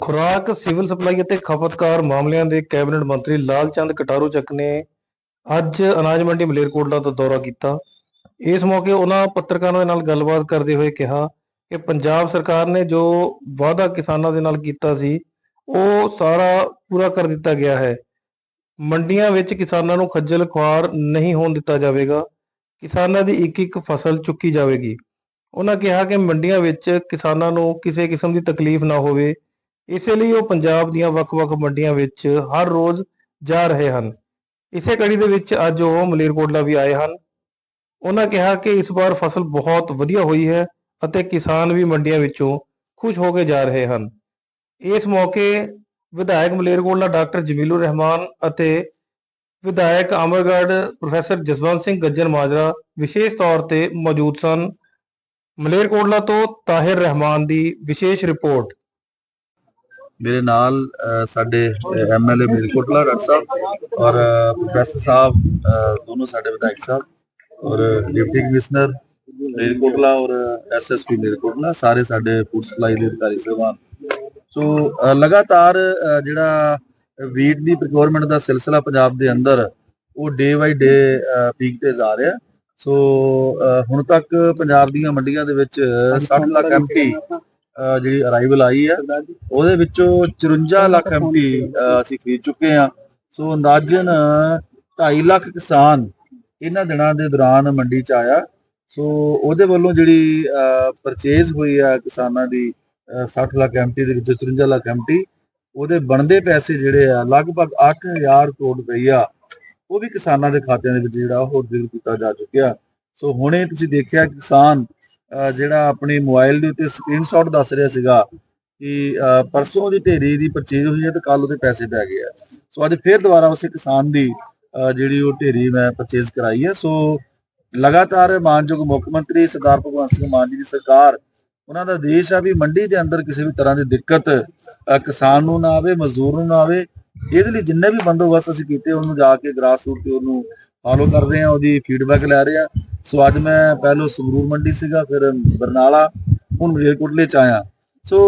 ਖੁਰਾਕ, civil supply ਅਤੇ ਖਪਤਕਾਰ ਮਾਮਲਿਆਂ ਦੇ ਕੈਬਨਿਟ ਮੰਤਰੀ ਲਾਲਚੰਦ ਕਟਾਰੂ ਚੱਕ ਨੇ ਅੱਜ ਅਨਾਜ ਮੰਡੀ ਮਲੇਰਕੋਟਲਾ ਦਾ ਦੌਰਾ ਕੀਤਾ। ਇਸ ਮੌਕੇ ਉਹਨਾਂ ਪੱਤਰਕਾਰਾਂ ਦੇ ਨਾਲ ਗੱਲਬਾਤ ਕਰਦੇ ਹੋਏ ਕਿਹਾ ਕਿ ਪੰਜਾਬ ਸਰਕਾਰ ਨੇ ਜੋ ਵਾਅਦਾ ਕਿਸਾਨਾਂ ਦੇ ਨਾਲ ਕੀਤਾ ਸੀ, ਉਹ ਸਾਰਾ ਪੂਰਾ ਕਰ ਦਿੱਤਾ ਗਿਆ ਹੈ। ਮੰਡੀਆਂ ਵਿੱਚ ਕਿਸਾਨਾਂ ਨੂੰ ਖੱਜਲ ਖੁਆਰ ਨਹੀਂ ਹੋਣ ਦਿੱਤਾ ਜਾਵੇਗਾ। ਕਿਸਾਨਾਂ ਦੀ ਇੱਕ ਇੱਕ ਫਸਲ ਚੁੱਕੀ ਜਾਵੇਗੀ। ਉਹਨਾਂ ਕਿਹਾ ਕਿ ਮੰਡੀਆਂ ਵਿੱਚ ਕਿਸਾਨਾਂ ਨੂੰ ਕਿਸੇ ਕਿਸਮ ਦੀ ਤਕਲੀਫ ਨਾ ਹੋਵੇ। ਇਸੇ ਲਈ ਉਹ ਪੰਜਾਬ ਦੀਆਂ ਵੱਖ-ਵੱਖ ਮੰਡੀਆਂ ਵਿੱਚ ਹਰ ਰੋਜ਼ ਜਾ ਰਹੇ ਹਨ। ਇਸੇ ਕੜੀ ਦੇ ਵਿੱਚ ਅੱਜ ਉਹ ਮਲੇਰਕੋਟਲਾ ਵੀ ਆਏ ਹਨ। ਉਹਨਾਂ ਕਿਹਾ ਕਿ ਇਸ ਵਾਰ ਫਸਲ ਬਹੁਤ ਵਧੀਆ ਹੋਈ ਹੈ ਅਤੇ ਕਿਸਾਨ ਵੀ ਮੰਡੀਆਂ ਵਿੱਚੋਂ ਖੁਸ਼ ਹੋ ਕੇ ਜਾ ਰਹੇ ਹਨ। ਇਸ ਮੌਕੇ ਵਿਧਾਇਕ ਮਲੇਰਕੋਟਲਾ ਡਾਕਟਰ ਜਮੀਲੁਰ ਰਹਿਮਾਨ ਅਤੇ ਵਿਧਾਇਕ ਅਮਰਗੜ੍ਹ ਪ੍ਰੋਫੈਸਰ ਜਸਵੰਤ ਸਿੰਘ ਗੱਜਰ ਮਾਜਰਾ ਵਿਸ਼ੇਸ਼ ਤੌਰ ਤੇ ਮੌਜੂਦ ਸਨ। ਮਲੇਰਕੋਟਲਾ ਤੋਂ ਤਾਹਿਰ ਰਹਿਮਾਨ ਦੀ ਵਿਸ਼ੇਸ਼ ਰਿਪੋਰਟ। ਮੇਰੇ ਨਾਲ ਸਾਡੇ ਐਮਐਲਏ ਮਿਲਕੋਟਲਾ ਡਾਕਟਰ ਸਾਹਿਬ ਔਰ ਪ੍ਰੋਫੈਸਰ ਸਾਹਿਬ ਦੋਨੋਂ ਸਾਡੇ ਵਿਧਾਇਕ ਸਾਹਿਬ ਔਰ ਡਿਪਟੀ ਕਮਿਸ਼ਨਰ ਮਿਲਕੋਟਲਾ ਔਰ ਐਸਐਸਪੀ ਮਿਲਕੋਟਲਾ ਸਾਰੇ ਸਾਡੇ ਫੂਡ ਸਪਲਾਈ ਦੇ ਅਧਿਕਾਰੀ ਸਹਿਬਾਨ। ਸੋ ਲਗਾਤਾਰ ਜਿਹੜਾ ਵੀਟ ਦੀ ਪ੍ਰੋਕਿਉਰਮੈਂਟ ਦਾ ਸਿਲਸਿਲਾ ਪੰਜਾਬ ਦੇ ਅੰਦਰ ਉਹ ਡੇ ਬਾਈ ਡੇ ਪੀਕ ਤੇ ਜਾ ਰਿਹਾ। ਸੋ ਹੁਣ ਤੱਕ ਪੰਜਾਬ ਦੀਆਂ ਮੰਡੀਆਂ ਦੇ ਵਿੱਚ 60 ਲੱਖ ਐਮਟੀ ਜਿਹੜੀ ਅਰਾਈਵਲ ਆਈ ਹੈ ਉਹਦੇ ਵਿੱਚੋਂ 54 ਲੱਖ ਐਮਟੀ ਅਸੀਂ ਖਰੀਦ ਚੁੱਕੇ ਹਾਂ। ਸੋ ਅੰਦਾਜ਼ਨ 2.5 ਲੱਖ ਕਿਸਾਨ ਇਹਨਾਂ ਦਿਨਾਂ ਦੇ ਦੌਰਾਨ ਮੰਡੀ ਚ ਆਇਆ। ਸੋ ਉਹਦੇ ਵੱਲੋਂ ਜਿਹੜੀ ਪਰਚੇਜ਼ ਹੋਈ ਆ ਕਿਸਾਨਾਂ ਦੀ ਅਹ 60 ਲੱਖ ਐਮਟੀ ਦੇ ਵਿੱਚੋਂ 54 ਲੱਖ ਐਮਟੀ ਉਹਦੇ ਬਣਦੇ ਪੈਸੇ ਜਿਹੜੇ ਆ ਲਗਭਗ 8000 ਕਰੋੜ ਰੁਪਈਆ ਉਹ ਵੀ ਕਿਸਾਨਾਂ ਦੇ ਖਾਤਿਆਂ ਦੇ ਵਿੱਚ ਜਿਹੜਾ ਉਹ ਡਿਲੀਵਰ ਕੀਤਾ ਜਾ ਚੁੱਕਿਆ। ਸੋ ਹੁਣੇ ਤੁਸੀਂ ਦੇਖਿਆ ਕਿਸਾਨ ਜਿਹੜਾ ਆਪਣੇ ਮੋਬਾਈਲ ਦੇ ਉੱਤੇ ਸਕਰੀਨਸ਼ਾਟ ਦੱਸ ਰਿਹਾ ਸੀਗਾ ਕਿ ਪਰਸੋਂ ਦੀ ਢੇਰੀ ਦੀ ਪਰਚੇਜ਼ ਹੋਈ ਹੈ ਤੇ ਕੱਲ ਉਹਦੇ ਪੈਸੇ ਪੈ ਗਏ ਆ। ਸੋ ਅੱਜ ਫੇਰ ਦੁਬਾਰਾ ਉਸੇ ਕਿਸਾਨ ਦੀ ਜਿਹੜੀ ਉਹ ਢੇਰੀ ਮੈਂ ਪਰਚੇਜ਼ ਕਰਾਈ ਹੈ। ਸੋ ਲਗਾਤਾਰ ਮਾਨਯੋਗ ਮੁੱਖ ਮੰਤਰੀ ਸਰਦਾਰ ਭਗਵੰਤ ਸਿੰਘ ਮਾਨ ਜੀ ਦੀ ਸਰਕਾਰ, ਉਹਨਾਂ ਦਾ ਦੇਸ਼ ਆ ਵੀ ਮੰਡੀ ਦੇ ਅੰਦਰ ਕਿਸੇ ਵੀ ਤਰ੍ਹਾਂ ਦੀ ਦਿੱਕਤ ਕਿਸਾਨ ਨੂੰ ਨਾ ਆਵੇ, ਮਜ਼ਦੂਰ ਨੂੰ ਨਾ ਆਵੇ, ਇਹਦੇ ਲਈ ਜਿੰਨੇ ਵੀ ਬੰਦੋਬਸਤ ਅਸੀਂ ਕੀਤੇ, ਉਹਨੂੰ ਜਾ ਕੇ ਗ੍ਰਾਸ ਰੂਟ ਤੇ ਉਹਨੂੰ ਫਾਲੋ ਕਰਦੇ ਆ ਉਹਦੀ ਫੀਡਬੈਕ ਲੈ ਰਹੇ ਆ ਸੋ ਅੱਜ ਮੈਂ ਪਹਿਲੋਂ ਸੰਗਰੂਰ ਮੰਡੀ ਸੀਗਾ ਫਿਰ ਬਰਨਾਲਾ ਹੁਣ ਮਲੇਰਕੋਟਲੇ ਚ ਆਇਆ। ਸੋ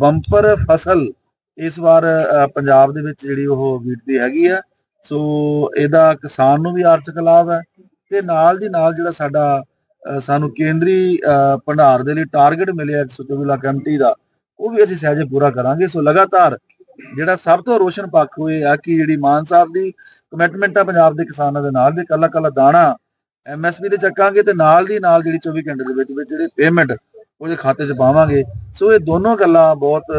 ਬੰਪਰ ਫਸਲ ਇਸ ਵਾਰ ਪੰਜਾਬ ਦੇ ਵਿੱਚ ਜਿਹੜੀ ਉਹ ਵੀਟ ਦੀ ਹੈਗੀ ਆ। ਸੋ ਇਹਦਾ ਕਿਸਾਨ ਨੂੰ ਵੀ ਆਰਥਿਕ ਲਾਭ ਹੈ ਤੇ ਨਾਲ ਦੀ ਨਾਲ ਜਿਹੜਾ ਸਾਡਾ ਸਾਨੂੰ ਕੇਂਦਰੀ ਅ, ਭੰਡਾਰ ਦੇ ਲਈ ਟਾਰਗੇਟ ਮਿਲਿਆ 124 ਲੱਖ ਐਮਟੀ ਦਾ ਉਹ ਵੀ ਅਸੀਂ ਸਹਿਜੇ ਪੂਰਾ ਕਰਾਂਗੇ। ਸੋ ਲਗਾਤਾਰ ਜਿਹੜਾ ਸਭ ਤੋਂ ਰੋਸ਼ਨ ਪੱਖ ਹੋਏ ਆ ਕਿ ਜਿਹੜੀ ਮਾਨ ਸਾਹਿਬ ਦੀ ਕਮਿਟਮੈਂਟ ਆ ਪੰਜਾਬ ਦੇ ਕਿਸਾਨਾਂ ਦੇ ਨਾਲ ਦੇ ਕੱਲਾ ਕੱਲਾ ਦਾਣਾ ਐਮਐਸਪੀ ਤੇ ਚੱਕਾਂਗੇ ਤੇ ਨਾਲ ਦੀ ਨਾਲ ਜਿਹੜੀ 24 ਘੰਟੇ ਦੇ ਵਿੱਚ ਵਿੱਚ ਜਿਹੜੀ ਪੇਮੈਂਟ ਉਹਦੇ ਖਾਤੇ 'ਚ ਪਾਵਾਂਗੇ। ਸੋ ਇਹ ਦੋਨੋਂ ਗੱਲਾਂ ਬਹੁਤ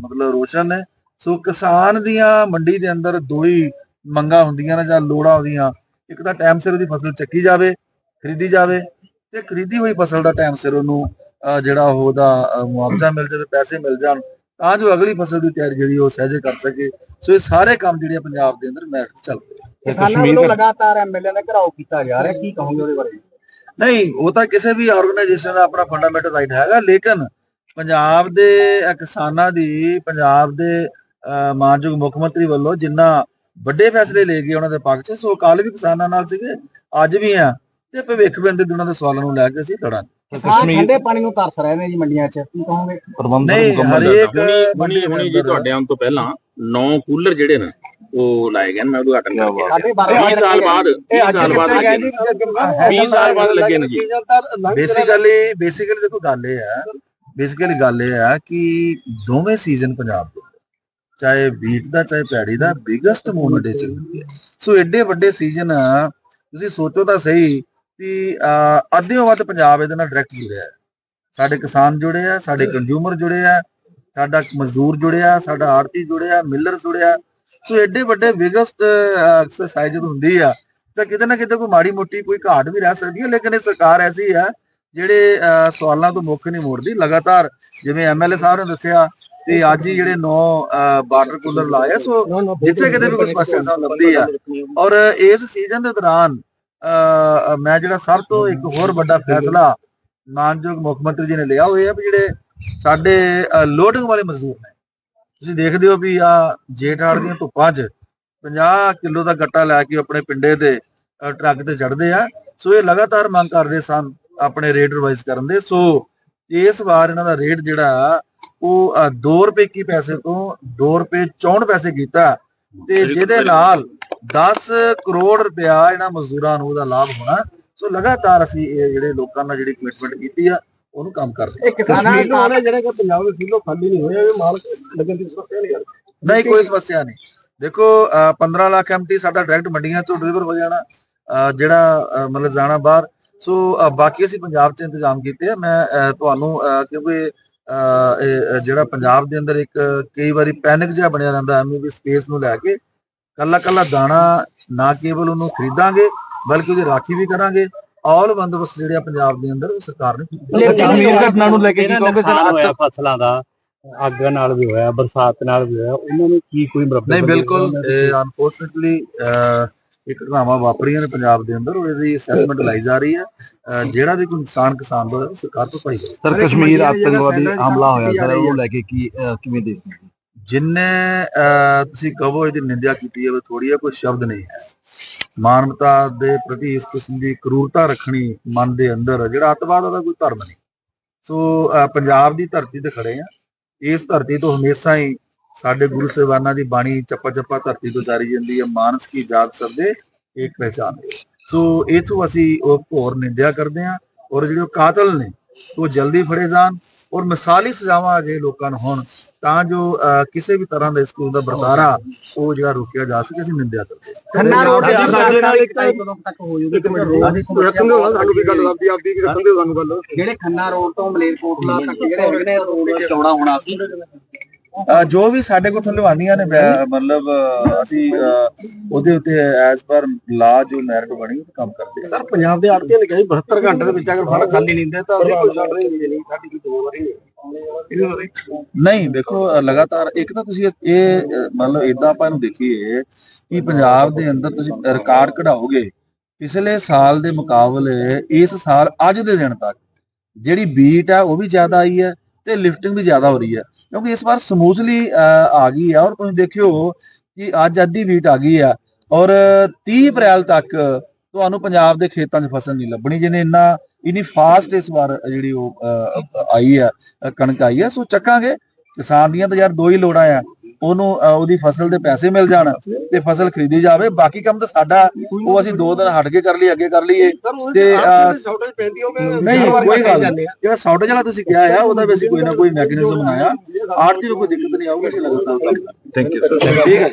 ਮਤਲਬ ਰੋਸ਼ਨ ਨੇ। ਸੋ ਕਿਸਾਨ ਦੀਆਂ ਮੰਡੀ ਦੇ ਅੰਦਰ ਦੋ ਹੀ ਮੰਗਾਂ ਹੁੰਦੀਆਂ ਨੇ ਜਾਂ ਲੋੜਾਂ ਹੁੰਦੀਆਂ ਇੱਕ ਤਾਂ ਟਾਈਮ ਸਿਰ ਉਹਦੀ ਫਸਲ ਚੱਕੀ ਜਾਵੇ, ਖਰੀਦੀ ਜਾਵੇ ਤੇ ਖਰੀਦੀ ਹੋਈ ਫਸਲ ਦਾ ਟਾਈਮ ਸਿਰ ਉਹਨੂੰ ਜਿਹੜਾ ਉਹ ਉਹਦਾ ਮੁਆਵਜ਼ਾ ਮਿਲ ਜਾਵੇ, ਪੈਸੇ ਮਿਲ ਜਾਣ, ਤਾਂ ਜੋ ਅਗਲੀ ਫਸਲ ਦੀ ਤਿਆਰੀ ਜਿਹੜੀ ਉਹ ਸਹਿਜੇ ਕਰ ਸਕੇ। ਸੋ ਇਹ ਸਾਰੇ ਕੰਮ ਜਿਹੜੇ ਪੰਜਾਬ ਦੇ ਅੰਦਰ ਮੈਰਿਟ ਚੱਲ ਪਏ ਕਿਸਾਨਾਂ ਵੱਲੋਂ ਲਗਾਤਾਰ ਐਮਐਲਏ ਦਾ ਘਰਾਓ ਕੀਤਾ ਜਾ ਰਿਹਾ ਕੀ ਕਹੋਗੇ ਉਹਦੇ ਬਾਰੇ? ਨਹੀਂ ਉਹ ਤਾਂ ਕਿਸੇ ਵੀ ਆਰਗੇਨਾਈਜੇਸ਼ਨ ਦਾ ਆਪਣਾ ਫੰਡਾਮੈਂਟਲ ਰਾਈਟ ਹੈਗਾ ਲੇਕਿਨ ਪੰਜਾਬ ਦੇ ਕਿਸਾਨਾਂ ਦੀ ਪੰਜਾਬ ਦੇ ਮਾਨਯੋਗ ਮੁੱਖ ਮੰਤਰੀ ਵੱਲੋਂ ਜਿੰਨਾ ਵੱਡੇ ਫੈਸਲੇ ਲਏ ਗਏ ਉਹਨਾਂ ਦੇ ਪੱਖ 'ਚ ਸੋ ਕੱਲ ਵੀ ਕਿਸਾਨਾਂ ਨਾਲ ਸੀਗੇ ਅੱਜ ਵੀ ਆ ਤੇ ਭਵਿੱਖ ਦੇ ਦਿਨਾਂ ਦੇ ਸਵਾਲਾਂ ਨੂੰ ਲੈ ਕੇ ਅਸੀਂ ਲੜਾਂਗੇ। ਠੰਡੇ ਪਾਣੀ ਨੂੰ ਤਰਸ ਰਹੇ ਨੇ ਜੀ ਮੰਡੀਆਂ 'ਚ ਕੀ ਕਹੋਗੇ? ਨਹੀਂ ਹਰੇਕ ਹੁਣੀ ਹੁਣੀ ਜੀ ਤੁਹਾਡੇ ਆਉਣ ਤੋਂ ਪਹਿਲਾਂ 9 ਕੂਲਰ ਜਿਹੜੇ ਨੇ ਉਹ ਲਾਏ ਗਏ ਨੇ ਮੈਂ ਉਦਘਾਟਨ ਕਰਕੇ ਸਾਡੇ 20 ਸਾਲ ਬਾਅਦ 20 ਸਾਲ ਬਾਅਦ ਲੱਗੇ ਨੇ। 20 ਸਾਲ ਬਾਅਦ ਲੱਗੇ ਨੇ ਜੀ। ਬੇਸਿਕਲੀ ਬੇਸਿਕਲੀ ਦੇਖੋ ਗੱਲ ਇਹ ਹੈ ਬੇਸਿਕਲੀ ਗੱਲ ਇਹ ਹੈ ਕਿ ਦੋਵੇਂ ਸੀਜ਼ਨ ਪੰਜਾਬ ਦੇ ਚਾਹੇ ਵੀਟ ਦਾ ਚਾਹੇ ਪੈੜੀ ਦਾ ਬਿਗੇਸਟ ਮੂਵਮੈਂਟ ਇਹ ਚੱਲਦੀ ਹੈ। ਸੋ ਐਡੇ ਵੱਡੇ ਸੀਜ਼ਨ ਤੁਸੀਂ ਸੋਚੋ ਤਾਂ ਸਹੀ ਕਿ ਅੱਧਿਓਂ ਵੱਧ ਪੰਜਾਬ ਇਹਦੇ ਨਾਲ ਡਾਇਰੈਕਟ ਜੁੜਿਆ ਹੈ। ਸਾਡੇ ਕਿਸਾਨ ਜੁੜੇ ਆ ਸਾਡੇ ਕੰਜ਼ਿਊਮਰ ਜੁੜੇ ਆ ਸਾਡਾ ਮਜ਼ਦੂਰ ਜੁੜਿਆ ਸਾਡਾ ਆੜਤੀ ਜੁੜਿਆ ਮਿਲਰ ਜੁੜਿਆ। ਸੋ ਐਡੇ ਵੱਡੇ ਬਿਗੇਸਟ ਐਕਸਰਸਾਈਜ਼ ਹੁੰਦੀ ਆ ਤਾਂ ਕਿਤੇ ਨਾ ਕਿਤੇ ਕੋਈ ਮਾੜੀ ਮੋਟੀ ਕੋਈ ਘਾਟ ਵੀ ਰਹਿ ਸਕਦੀ ਹੈ ਲੇਕਿਨ ਇਹ ਸਰਕਾਰ ਐਸੀ ਹੈ ਜਿਹੜੇ ਸਵਾਲਾਂ ਤੋਂ ਮੁੱਖ ਨਹੀਂ ਮੋੜਦੀ। ਲਗਾਤਾਰ ਜਿਵੇਂ ਐਮਐਲਏ ਸਾਹਿਬ ਨੇ ਦੱਸਿਆ ਤੇ ਅੱਜ ਹੀ ਜਿਹੜੇ ਨੌ ਬਾਰਡਰ ਕੂਲਰ ਲਾਏ ਆ, ਸੋ ਜਿੱਥੇ ਕਿਤੇ ਵੀ ਕੋਈ ਸਮੱਸਿਆ ਸਾਨੂੰ ਲੱਭਦੀ ਆ। ਔਰ ਇਸ ਸੀਜ਼ਨ ਦੇ ਦੌਰਾਨ ਮੈਂ ਜਿਹੜਾ ਸਭ ਤੋਂ ਇੱਕ ਹੋਰ ਵੱਡਾ ਫੈਸਲਾ ਮਾਨਯੋਗ ਮੁੱਖ ਮੰਤਰੀ ਜੀ ਨੇ ਲਿਆ ਹੋਇਆ ਵੀ ਜਿਹੜੇ ਸਾਡੇ ਲੋਡਿੰਗ ਵਾਲੇ ਮਜ਼ਦੂਰ ਨੇ। ਤੁਸੀਂ ਦੇਖਦੇ ਹੋ ਵੀ ਆ ਜੇਠਾੜ ਦੀਆਂ ਧੁੱਪਾਂ 'ਚ 50 ਕਿਲੋ ਦਾ ਗੱਟਾ ਲੈ ਕੇ ਆਪਣੇ ਪਿੰਡੇ ਤੇ ਅਹ, ਟਰੱਕ ਤੇ ਚੜਦੇ ਆ। ਸੋ ਇਹ ਲਗਾਤਾਰ ਮੰਗ ਕਰਦੇ ਸਨ ਆਪਣੇ ਰੇਟ ਰਿਵਾਈਜ਼ ਕਰਨ ਦੇ। ਸੋ ਇਸ ਵਾਰ ਇਹਨਾਂ ਦਾ ਰੇਟ ਜਿਹੜਾ ਉਹ 2 ਰੁਪਏ ਕੀ ਪੈਸੇ ਤੋਂ 2 ਰੁਪਏ 64 ਪੈਸੇ ਕੀਤਾ। ਤੇ ਜਿਹਦੇ ਨਾਲ 10 ਕਰੋੜ ਰੁਪਇਆ ਇਹਨਾਂ ਮਜ਼ਦੂਰਾਂ ਨੂੰ ਉਹਦਾ ਲਾਭ ਹੋਣਾ। ਸੋ ਲਗਾਤਾਰ ਅਸੀਂ ਇਹ ਜਿਹੜੇ ਲੋਕਾਂ ਨਾਲ ਜਿਹੜੀ ਕਮਿਟਮੈਂਟ ਕੀਤੀ ਆ ਉਹਨੂੰ ਕੰਮ ਕਰਦੇ। ਇਹ ਕਿਸਾਨਾਂ ਨੂੰ ਵਾਲੇ ਜਿਹੜੇ ਕਿ ਪੰਜਾਬ ਦੇ ਸੀਲੋ ਖਾਲੀ ਨਹੀਂ ਹੋਏ ਇਹ ਮਾਲ ਲੱਗਣ ਦੀ ਸਮੱਸਿਆ ਨਹੀਂ ਹੈ ਨਹੀਂ ਕੋਈ ਸਮੱਸਿਆ ਨਹੀਂ। ਦੇਖੋ ਅਹ 15 ਲੱਖ ਐਮਟੀ ਸਾਡਾ ਡਾਇਰੈਕਟ ਮੰਡੀਆਂ ਚੋਂ ਡਿਲੀਵਰ ਹੋ ਜਾਣਾ ਜਿਹੜਾ ਮਤਲਬ ਜਾਣਾ ਬਾਹਰ। ਸੋ ਬਾਕੀ ਅਸੀਂ ਪੰਜਾਬ 'ਚ ਇੰਤਜ਼ਾਮ ਕੀਤੇ ਆ। ਮੈਂ ਤੁਹਾਨੂੰ ਕਿਉਂਕਿ ਜਿਹੜਾ ਪੰਜਾਬ ਦੇ ਅੰਦਰ ਇੱਕ ਕਈ ਵਾਰੀ ਪੈਨਿਕ ਜਿਹਾ ਬਣਿਆ ਰਹਿੰਦਾ ਐਮਯੂਬੀ ਸਪੇਸ ਨੂੰ ਲੈ ਕੇ। ਕੱਲਾ ਕੱਲਾ ਦਾਣਾ ਨਾ ਕੇਵਲ ਉਹਨੂੰ ਖਰੀਦਾਂਗੇ ਬਲਕਿ ਉਹਦੀ ਰਾਖੀ ਵੀ ਕਰਾਂਗੇ। ਆਲ ਬੰਦੋਬਸਤ ਜਿਹੜੇ ਆ ਪੰਜਾਬ ਦੇ ਅੰਦਰ ਉਹ ਸਰਕਾਰ ਨੇ ਕੀਤੇ। ਕਸ਼ਮੀਰ ਘਟਨਾ ਨੂੰ ਲੈ ਕੇ ਕੀ ਕਹੋਗੇ ਹੋਇਆ ਫਸਲਾਂ ਦਾ ਅੱਗ ਨਾਲ ਵੀ ਹੋਇਆ ਬਰਸਾਤ ਨਾਲ ਵੀ ਹੋਇਆ ਉਹਨਾਂ ਨੂੰ ਕੀ ਕੋਈ ਮੁਰੱਬਤ ਨਹੀਂ ਬਿਲਕੁਲ ਅਨਫੋਰਚੂਨਟਲੀ ਇੱਕ ਘਟਨਾਵਾਂ ਵਾਪਰੀਆਂ ਨੇ ਪੰਜਾਬ ਦੇ ਅੰਦਰ ਉਹਦੀ ਅਸੈਸਮੈਂਟ ਲਾਈ ਜਾ ਰਹੀ ਹੈ। ਜਿਹੜਾ ਵੀ ਕੋਈ ਨੁਕਸਾਨ ਕਿਸਾਨ ਦਾ ਹੋਇਆ, ਉਹ ਸਰਕਾਰ ਤੋਂ ਭਾਈ ਕਰੇ ਸਰ ਕਸ਼ਮੀਰ ਆਤੰਕਵਾਦੀ ਹਮਲਾ ਹੋਇਆ ਸਰ ਉਹਨੂੰ ਲੈ ਕੇ ਕੀ ਕਿਵੇਂ ਦੇਖਦੇ ਜਿੰਨੇ ਤੁਸੀਂ ਕਹੋ ਇਹਦੀ ਨਿੰਦਿਆ ਕੀਤੀ ਹੈ ਥੋੜੀ ਹੈ ਕੋਈ ਸ਼ਬਦ ਨਹੀਂ ਹੈ। ਮਾਨਵਤਾ ਦੇ ਪ੍ਰਤੀ ਇਸ ਕਿਸਮ ਦੀ ਕਰੂਰਤਾ ਰੱਖਣੀ ਮਨ ਦੇ ਅੰਦਰ ਜਿਹੜਾ ਅੱਤਵਾਦ ਉਹਦਾ ਕੋਈ ਧਰਮ ਨਹੀਂ। ਸੋ ਪੰਜਾਬ ਦੀ ਧਰਤੀ ਤੇ ਖੜੇ ਆ। ਇਸ ਧਰਤੀ ਤੋਂ ਹਮੇਸ਼ਾ ਹੀ ਸਾਡੇ ਗੁਰੂ ਸਾਹਿਬਾਨਾਂ ਦੀ ਬਾਣੀ ਚੱਪਾ ਚੱਪਾ ਧਰਤੀ ਤੋਂ ਜਾਰੀ ਜਾਂਦੀ ਹੈ। ਮਾਨਸ ਕੀ ਜਾਤ ਸਬਦੇ ਇੱਕ ਪਹਿਚਾਨ ਸੋ, ਇਥੋਂ ਅਸੀਂ ਉਹ ਘੋਰ ਨਿੰਦਿਆ ਕਰਦੇ ਆ ਔਰ ਜਿਹੜੇ ਉਹ ਕਾਤਲ ਨੇ, ਉਹ ਜਲਦੀ ਫੜੇ ਜਾਣ। ਔਰ ਮਿਸਾਲੀ ਸਜ਼ਾਵਾਂ ਜੇ ਲੋਕਾਂ ਨੂੰ ਹੋਣ ਤਾਂ ਜੋ ਕਿਸੇ ਵੀ ਤਰ੍ਹਾਂ ਦਾ ਇਸ ਕੋਲ ਦਾ ਵਰਤਾਰਾ ਉਹ ਜਿਹੜਾ ਰੋਕਿਆ ਜਾ ਸਕੇ ਅਸੀਂ ਨਿੰਦਿਆ ਕਰਦੇ ਹਾਂ। ਖੰਨਾ ਰੋਡ ਸਾਡੇ ਨਾਲ ਇੱਕ ਕਦੋਂ ਤੱਕ ਹੋ ਜੂਗੀ ਇੱਕ ਮਿੰਟ ਸਾਨੂੰ ਵੀ ਗੱਲ ਲੱਗਦੀ ਆਪਦੀ ਦਿਓ ਸਾਨੂੰ ਗੱਲ। ਜਿਹੜੇ ਖੰਨਾ ਰੋਡ ਤੋਂ ਮਲੇਰਕੋਟਲਾ ਤੱਕ ਜਿਹੜੇ ਹੈਗੇ ਨੇ ਰੋਡ ਚੌੜਾ ਹੋਣਾ ਸੀ। ਜੋ ਵੀ ਸਾਡੇ ਕੋਲ ਥਲਵਾਨੀਆਂ ਨੇ ਮਤਲਬ ਅਸੀਂ ਉਹਦੇ ਉੱਤੇ ਐਸ ਪਰ ਲਾ ਜੋ ਮੈਰਿਟ ਬਣੀ ਉਹ ਕੰਮ ਕਰਦੇ ਸਰ ਪੰਜਾਬ ਦੇ ਆੜਤੀਆਂ ਨੇ ਕਹੀ 72 ਘੰਟੇ ਦੇ ਵਿੱਚ ਅਗਰ ਫੜ ਖਾਲੀ ਨਹੀਂ ਦਿੰਦੇ ਤਾਂ ਅਸੀਂ ਕੋਈ ਛੱਡ ਰਹੇ ਨਹੀਂ ਸਾਡੀ ਕੋਈ ਦੋ ਵਾਰੀ ਇਹਦੇ ਬਾਰੇ ਨਹੀਂ ਦੇਖੋ ਲਗਾਤਾਰ ਇੱਕ ਤਾਂ ਤੁਸੀਂ ਇਹ ਮਤਲਬ ਇਦਾਂ ਆਪਾਂ ਇਹਨੂੰ ਦੇਖੀਏ ਕਿ ਪੰਜਾਬ ਦੇ ਅੰਦਰ ਤੁਸੀਂ ਰਿਕਾਰਡ ਕਢਾਓਗੇ ਪਿਛਲੇ ਸਾਲ ਦੇ ਮੁਕਾਬਲੇ ਇਸ ਸਾਲ ਅੱਜ ਦੇ ਦਿਨ ਤੱਕ ਜਿਹੜੀ ਬੀਟ ਹੈ ਉਹ ਵੀ ਜ਼ਿਆਦਾ ਆਈ ਹੈ। ਤੇ ਲਿਫਟਿੰਗ ਵੀ ਜ਼ਿਆਦਾ ਹੋ ਰਹੀ ਹੈ। ਕਿਉਂਕਿ ਇਸ ਵਾਰ ਸਮੂਥਲੀ ਆ ਗਈ ਹੈ ਔਰ ਤੁਸੀਂ ਦੇਖਿਓ ਕਿ ਅੱਜ ਅੱਧੀ ਵੀਟ ਆ ਗਈ ਆ ਔਰ 30 ਅਪ੍ਰੈਲ ਤੱਕ ਤੁਹਾਨੂੰ ਪੰਜਾਬ ਦੇ ਖੇਤਾਂ 'ਚ ਫਸਲ ਨਹੀਂ ਲੱਭਣੀ, ਜਿਹਨੇ ਇੰਨਾ, ਇਨੀ ਫਾਸਟ ਇਸ ਵਾਰ ਜਿਹੜੀ ਉਹ ਆਈ ਆ ਕਣਕ ਆਈ ਆ ਸੋ ਚੱਕਾਂਗੇ। ਕਿਸਾਨ ਦੀਆਂ ਤਾਂ ਯਾਰ ਦੋ ਹੀ ਲੋੜਾਂ ਆ। ਉਹਨੂੰ ਉਹਦੀ ਫਸਲ ਦੇ ਪੈਸੇ ਮਿਲ ਜਾਣ ਤੇ ਫਸਲ ਖਰੀਦੀ ਜਾਵੇ। ਬਾਕੀ ਕੰਮ ਤਾਂ ਸਾਡਾ ਉਹ ਅਸੀਂ ਦੋ ਦਿਨ ਹਟ ਕੇ ਕਰ ਲਈ ਅੱਗੇ ਕਰ ਲਈਏ। ਤੇ, ਨਹੀਂ ਕੋਈ ਗੱਲ ਨਹੀਂ। ਜਿਹੜਾ ਸ਼ਾਰਟੇਜ ਵਾਲਾ ਤੁਸੀਂ ਕਿਹਾ ਆ ਉਹਦਾ ਵੀ ਅਸੀਂ ਕੋਈ ਨਾ ਕੋਈ ਮੈਕੈਨਿਜ਼ਮ ਬਣਾਇਆ। ਆਰਟੀ ਨੂੰ ਕੋਈ ਦਿੱਕਤ ਨਹੀਂ ਆਊਗੀ ਅਸੀਂ ਲਗਾਤਾਰ। ਥੈਂਕ ਯੂ ਠੀਕ ਹੈ